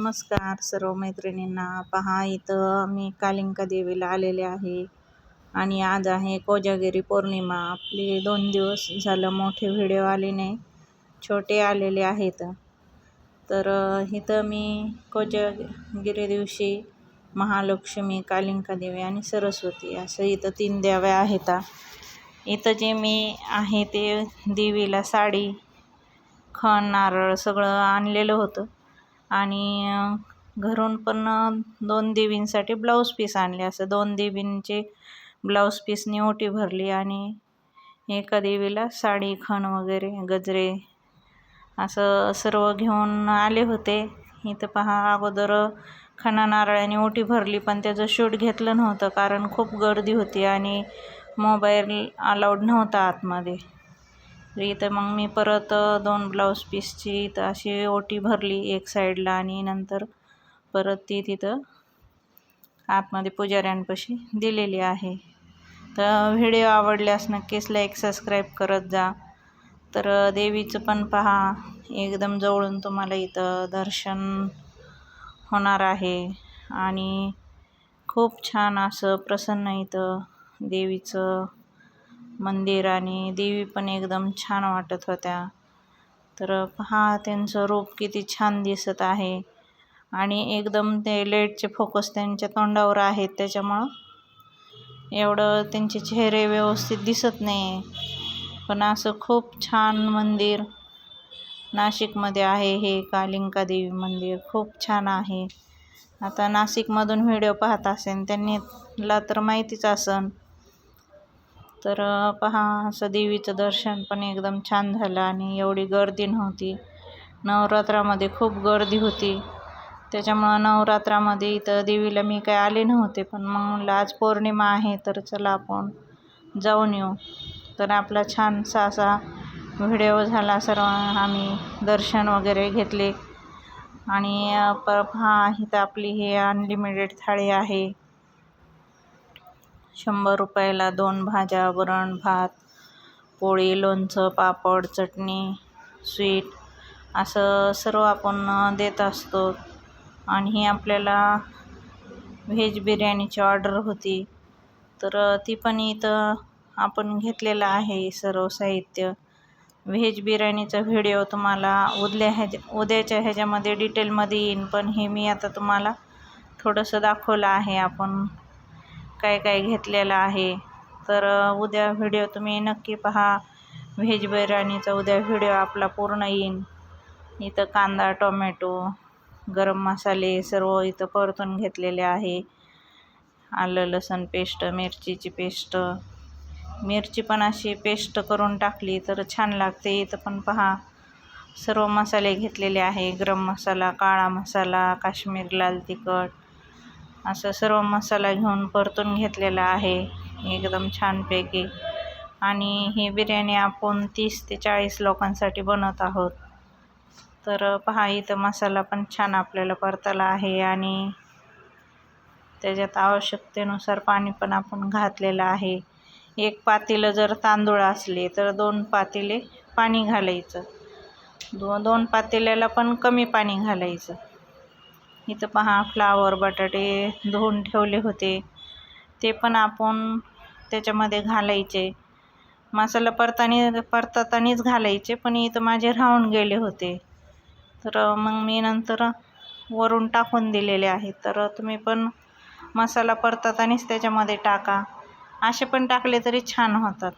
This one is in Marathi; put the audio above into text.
नमस्कार सर्व मैत्रिणींना. पहा इथं मी कालिंका देवीला आलेले आहे. आणि आज आहे कोजागिरी पौर्णिमा. आपले दोन दिवस झालं मोठे व्हिडिओ आले नाही छोटे आलेले आहेत. तर इथं मी कोजागिरी दिवशी महालक्ष्मी कालिंका देवी आणि सरस्वती असं इथं तीन देव्या आहेत. इथं जे मी आहे ते देवीला साडी खण नारळ सगळं आणलेलं होतं. आणि घरून पण दोन देवींसाठी ब्लाऊज पीस आणले. असं दोन देवींचे ब्लाऊज पीसनी ओटी भरली आणि एका देवीला साडी खण वगैरे गजरे असं सर्व घेऊन आले होते. इथं पहा अगोदर खणा नारळाने ओटी भरली पण त्याचं शूट घेतलं नव्हतं कारण खूप गर्दी होती आणि मोबाईल अलाउड नव्हता आतमध्ये. इथं मग मी परत दोन ब्लाऊज पीसची इथं अशी ओटी भरली एक साईडला आणि नंतर परत ती तिथं आतमध्ये पुजाऱ्यांपाशी दिलेली आहे. तर व्हिडिओ आवडल्यास नक्कीच लाईक सबस्क्राईब करत जा. तर देवीचं पण पहा एकदम जवळून तुम्हाला इथं दर्शन होणार आहे. आणि खूप छान असं प्रसन्न इथं देवीचं मंदिर आणि देवी पण एकदम छान वाटत होत्या. तर पहा त्यांचं रूप किती छान दिसत आहे. आणि एकदम ते लेटचे फोकस त्यांच्या तोंडावर आहेत. त्याच्यामुळं एवढं त्यांचे चेहरे व्यवस्थित दिसत नाही पण असं खूप छान मंदिर नाशिकमध्ये आहे. हे कालिंका देवी मंदिर खूप छान आहे. आता नाशिकमधून व्हिडिओ पाहत असेल त्यांनीला तर माहितीच असन. तर पहा असं देवीचं दर्शन पण एकदम छान झालं आणि एवढी गर्दी नव्हती. नवरात्रामध्ये खूप गर्दी होती. त्याच्यामुळं नवरात्रामध्ये इथं देवीला मी काय आले नव्हते पण मग म्हणलं आज पौर्णिमा आहे तर चला आपण जाऊन येऊ. तर आपला छानसा असा व्हिडिओ झाला सर्व आम्ही दर्शन वगैरे घेतले. आणि प पहा इथं आपली हे अनलिमिटेड थाळी आहे. शंभर रुपयाला दोन भाज्या वरण भात पोळी लोणचं पापड चटणी स्वीट असं सर्व आपण देत असतो. आणि ही आपल्याला व्हेज बिर्याणीची ऑर्डर होती. तर ती पण इथं आपण घेतलेलं आहे सर्व साहित्य. व्हेज बिर्याणीचा व्हिडिओ तुम्हाला उद्या ह्याच्या उद्याच्या ह्याच्यामध्ये डिटेलमध्ये येईन. पण हे मी आता तुम्हाला थोडंसं दाखवलं आहे आपण. काय काय घेतलेलं आहे. तर उद्या व्हिडिओ तुम्ही नक्की पहा. व्हेज बिर्याणीचा उद्या व्हिडिओ आपला पूर्ण येईन. इथं कांदा टोमॅटो गरम मसाले सर्व इथं परतून घेतलेले आहे. आलं लसण पेस्ट मिरचीची पेस्ट. मिरची पण अशी पेस्ट करून टाकली तर छान लागते. इथं पण पहा. सर्व मसाले घेतलेले आहे. गरम मसाला काळा मसाला काश्मीर लाल तिखट असं सर्व मसाला घेऊन परतून घेतलेला आहे एकदम छानपैकी. आणि ही बिर्याणी आपण तीस ते चाळीस लोकांसाठी बनवत आहोत. तर पहा इथं मसाला पण छान आपल्याला परताला आहे आणि त्याच्यात आवश्यकतेनुसार पाणी पण आपण घातलेलं आहे. एक पातेलं जर तांदूळ असले तर दोन पातेले पाणी घालायचं. दो दोन पातेल्याला पण कमी पाणी घालायचं. इथं पहा फ्लावर बटाटे धुवून ठेवले होते. ते पण आपण त्याच्यामध्ये घालायचे. मसाला परतानी परततानीच घालायचे पण इथं माझे राहून गेले होते. तर मग मी नंतर वरून टाकून दिलेले आहेत तर तुम्ही पण मसाला परततानीच त्याच्यामध्ये टाका. असे पण टाकले तरी छान होतात.